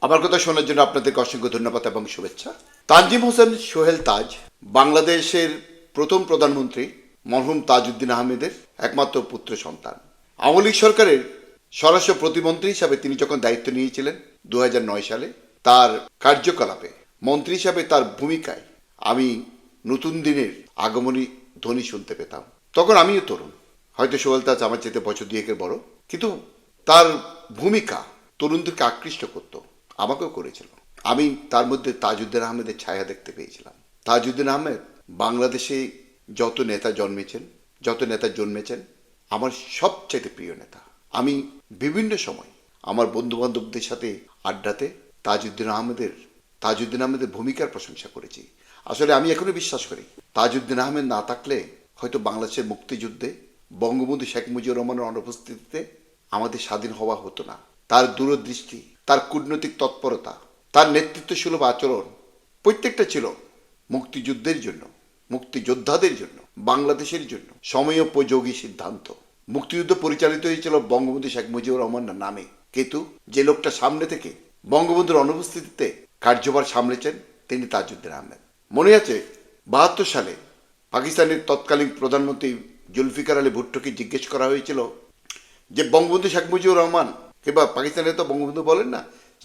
আমার কথা শোনার জন্য আপনাদেরকে অসংখ্য ধন্যবাদ এবং শুভেচ্ছা। তানজিম হোসেন, সোহেল তাজ, বাংলাদেশের প্রথম প্রধানমন্ত্রী মরহুম তাজউদ্দিন আহমেদের একমাত্র পুত্র সন্তান। আওয়ামী লীগ সরকারের স্বরাষ্ট্র প্রতিমন্ত্রী হিসাবে তিনি যখন দায়িত্ব নিয়েছিলেন দু হাজার নয় সালে, তার কার্যকলাপে মন্ত্রী হিসাবে তার ভূমিকায় আমি নতুন দিনের আগমনী ধ্বনি শুনতে পেতাম। তখন আমিও তরুণ। হয়তো সোহেল তাজ আমার চেয়ে বছর দুয়েকের বড়। কিন্তু তার ভূমিকা তরুণদেরকে আকৃষ্ট করত। আমাকেও করেছিল। আমি তার মধ্যে তাজউদ্দিন আহমেদের ছায়া দেখতে পেয়েছিলাম। তাজউদ্দিন আহমেদ বাংলাদেশে যত নেতা জন্মেছেন, যত নেতা জন্মেছেন, আমার সবচেয়ে প্রিয় নেতা। আমি বিভিন্ন সময় আমার বন্ধু বান্ধবদের সাথে আড্ডাতে তাজউদ্দিন আহমেদের তাজউদ্দিন আহমেদের ভূমিকার প্রশংসা করেছি। আসলে আমি এখনও বিশ্বাস করি, তাজউদ্দিন আহমেদ না থাকলে হয়তো বাংলাদেশের মুক্তিযুদ্ধে বঙ্গবন্ধু শেখ মুজিবুর রহমানের অনুপস্থিতিতে আমাদের স্বাধীন হওয়া হতো না। তার দূরদৃষ্টি তার কূটনৈতিক তৎপরতা, তার নেতৃত্ব সুলভ আচরণ প্রত্যেকটা ছিল মুক্তিযুদ্ধের জন্য, মুক্তিযোদ্ধাদের জন্য, বাংলাদেশের জন্য সময়োপযোগী সিদ্ধান্ত। মুক্তিযুদ্ধ পরিচালিত হয়েছিল বঙ্গবন্ধু শেখ মুজিবুর রহমানের নামে। কিন্তু যে লোকটা সামনে থেকে বঙ্গবন্ধুর অনুপস্থিতিতে কার্যভার সামলেছেন, তিনি তাজউদ্দিন আহমেদ। মনে আছে, বাহাত্তর সালে পাকিস্তানের তৎকালীন প্রধানমন্ত্রী জুলফিকার আলী ভুট্টোকে জিজ্ঞেস করা হয়েছিল যে, বঙ্গবন্ধু শেখ মুজিবুর রহমান কিংবা পাকিস্তানে তো বঙ্গবন্ধু বলেন না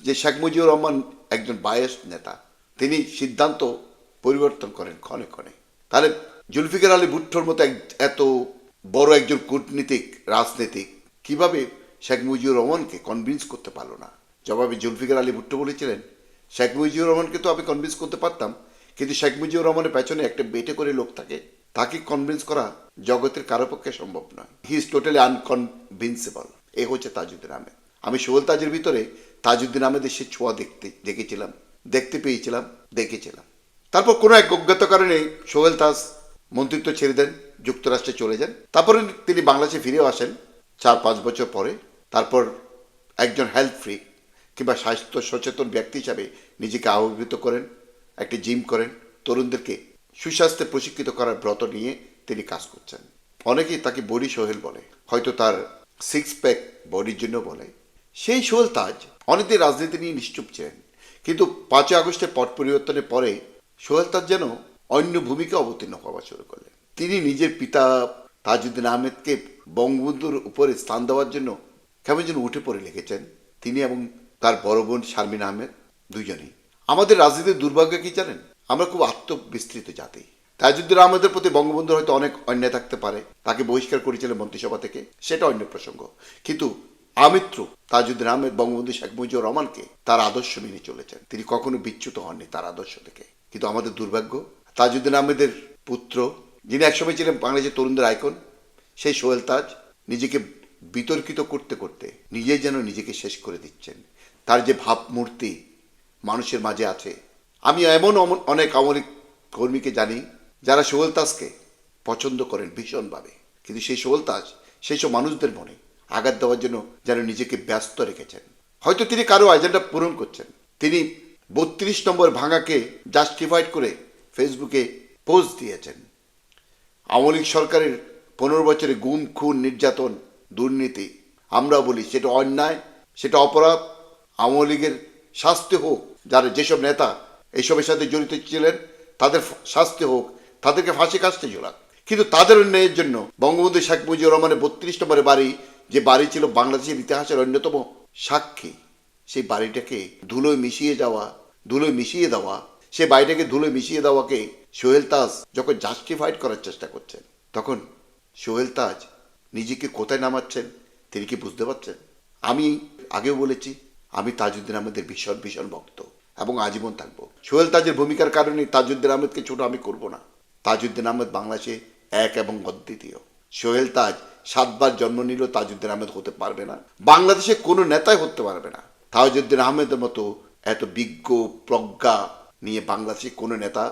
যে শেখ মুজিবুর রহমান একজন বায়াস নেতা। তিনি সিদ্ধান্ত পরিবর্তন করেন ক্ষণে ক্ষণে। তাহলে জুলফিকার আলী ভুট্টোর মতো এত বড় একজন কূটনীতিক, রাজনীতিক কীভাবে শেখ মুজিবুর রহমানকে কনভিন্স করতে পারল না? জবাবে জুলফিকার আলী ভুট্টো বলেছিলেন, শেখ মুজিবুর রহমানকে তো আমি কনভিন্স করতে পারতাম, কিন্তু শেখ মুজিবুর রহমানের পেছনে একটা বেটে করে লোক থাকে, তাকে কনভিন্স করা জগতের কারও পক্ষে সম্ভব নয়। হি ইজ টোটালি আনকনভিন্সেবল এ হচ্ছে তাজউদ্দিন আহমেদ। আমি সোহেল তাজের ভিতরে তাজউদ্দিন আহমেদের সে ছোঁয়া দেখতে, দেখেছিলাম, দেখতে পেয়েছিলাম, দেখেছিলাম। তারপর কোনো এক অজ্ঞাত কারণে সোহেল তাজ মন্ত্রিত্ব ছেড়ে দেন, যুক্তরাষ্ট্রে চলে যান। তারপরে তিনি বাংলাদেশে ফিরেও আসেন চার পাঁচ বছর পরে। তারপর একজন হেলথ ফ্রি কিংবা স্বাস্থ্য সচেতন ব্যক্তি হিসাবে নিজেকে আবির্ভূত করেন, একটি জিম করেন। তরুণদেরকে সুস্বাস্থ্যে প্রশিক্ষিত করার ব্রত নিয়ে তিনি কাজ করছেন। অনেকেই তাকে বডি সোহেল বলে, হয়তো তার সিক্স প্যাক বডির জন্য বলে। সেই সোহেল তাজ অনেকদিন রাজনীতি নিয়ে নিশ্চুপ ছিলেন। কিন্তু পাঁচই আগস্টের পট পরিবর্তনের পরে সোহেল তাজ যেন অন্য ভূমিকা অবতীর্ণ হওয়া শুরু করলেন। তিনি নিজের পিতা তাজউদ্দিন আহমেদকে বঙ্গবন্ধুর উপরে স্থান দেওয়ার জন্য কেমন যেন উঠে পড়ে লিখেছেন। তিনি এবং তার বড় বোন শারমিন আহমেদ দুজনেই। আমাদের রাজনীতির দুর্ভাগ্য কি জানেন? আমরা খুব আত্মবিস্তৃত জাতি। তাজউদ্দিন আহমেদের প্রতি বঙ্গবন্ধুর হয়তো অনেক অন্যায় থাকতে পারে, তাকে বহিষ্কার করেছিলেন মন্ত্রিসভা থেকে, সেটা অন্য প্রসঙ্গ। কিন্তু আমিত্র তাজউদ্দিন আহমেদ বঙ্গবন্ধু শেখ মুজিবুর রহমানকে তার আদর্শ মেনে চলেছেন। তিনি কখনো বিচ্যুত হননি তার আদর্শ থেকে। কিন্তু আমাদের দুর্ভাগ্য, তাজউদ্দিন আহমেদের পুত্র, যিনি একসময় ছিলেন বাংলাদেশের তরুণদের আইকন, সেই সোহেল তাজ নিজেকে বিতর্কিত করতে করতে নিজে যেন নিজেকে শেষ করে দিচ্ছেন। তার যে ভাবমূর্তি মানুষের মাঝে আছে, আমি এমন অনেক আমলিক কর্মীকে জানি যারা সোহেল তাজকে পছন্দ করেন ভীষণভাবে। কিন্তু সেই সোহেল তাজ, সেই সব মানুষদের মনে আঘাত দেওয়ার জন্য যেন নিজেকে ব্যস্ত রেখেছেন। হয়তো তিনি কারও এজেন্ডা পূরণ করছেন। তিনি বত্রিশ নম্বর ভাঙাকে জাস্টিফাইড করে ফেসবুকে পোস্ট দিয়েছেন। আওয়ামী লীগ সরকারের পনেরো বছরে গুম, খুন, নির্যাতন, দুর্নীতি, আমরা বলি সেটা অন্যায়, সেটা অপরাধ, আওয়ামী লীগের শাস্তি হোক, যারা যেসব নেতা এইসবের সাথে জড়িত ছিলেন, তাদের শাস্তি হোক, তাদেরকে ফাঁসি কাজতে ঝোলাক। কিন্তু তাদের অন্যায়ের জন্য বঙ্গবন্ধু শেখ মুজিবুর রহমানের বত্রিশ নম্বরের বাড়ি যে বাড়ি ছিল বাংলাদেশের ইতিহাসের অন্যতম সাক্ষী, সেই বাড়িটাকে ধুলোয় মিশিয়ে যাওয়া, ধুলোয় মিশিয়ে দেওয়া, সে বাড়িটাকে ধুলোয় মিশিয়ে দেওয়াকে সোহেল তাজ যখন জাস্টিফাইড করার চেষ্টা করছেন, তখন সোহেল তাজ নিজেকে কোথায় নামাচ্ছেন তিনি কি বুঝতে পারছেন? আমি আগেও বলেছি, আমি তাজউদ্দিন আহমেদের ভীষণ ভীষণ ভক্ত এবং আজীবন থাকব। সোহেল তাজের ভূমিকার কারণে তাজউদ্দিন আহমেদকে ছোট আমি করব না। তাজউদ্দিন আহমেদ বাংলাদেশে এক এবং অদ্বিতীয়। সোহেল তাজ সাতবার জন্ম নিলেও তাজউদ্দিন আহমেদ হতে পারবে না। বাংলাদেশে কোনো নেতাই হতে পারবে না। তাজউদ্দিন আহমেদের মতো এত বিজ্ঞ, প্রজ্ঞা নিয়ে বাংলাদেশে কোনো নেতা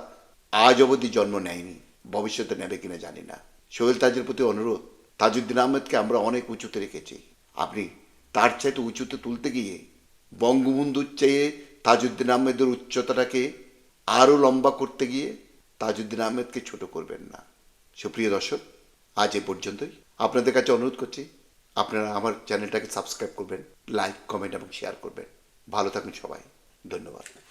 আজ অবধি জন্ম নেয়নি, ভবিষ্যতে নেবে কিনা জানি না। সোহেল তাজের প্রতি অনুরোধ, তাজউদ্দিন আহমেদকে আমরা অনেক উঁচুতে রেখেছি। আপনি তার চাইতে উঁচুতে তুলতে গিয়ে বঙ্গবন্ধুর চেয়ে তাজউদ্দিন আহমেদের উচ্চতাটাকে আরও লম্বা করতে গিয়ে তাজউদ্দিন আহমেদকে ছোট করবেন না। সুপ্রিয় দর্শক আজ এ পর্যন্তই। আপনাদের কাছে অনুরোধ করছি, আপনারা আমার চ্যানেলটাকে সাবস্ক্রাইব করবেন, লাইক, কমেন্ট এবং শেয়ার করবেন। ভালো থাকুন সবাই। ধন্যবাদ।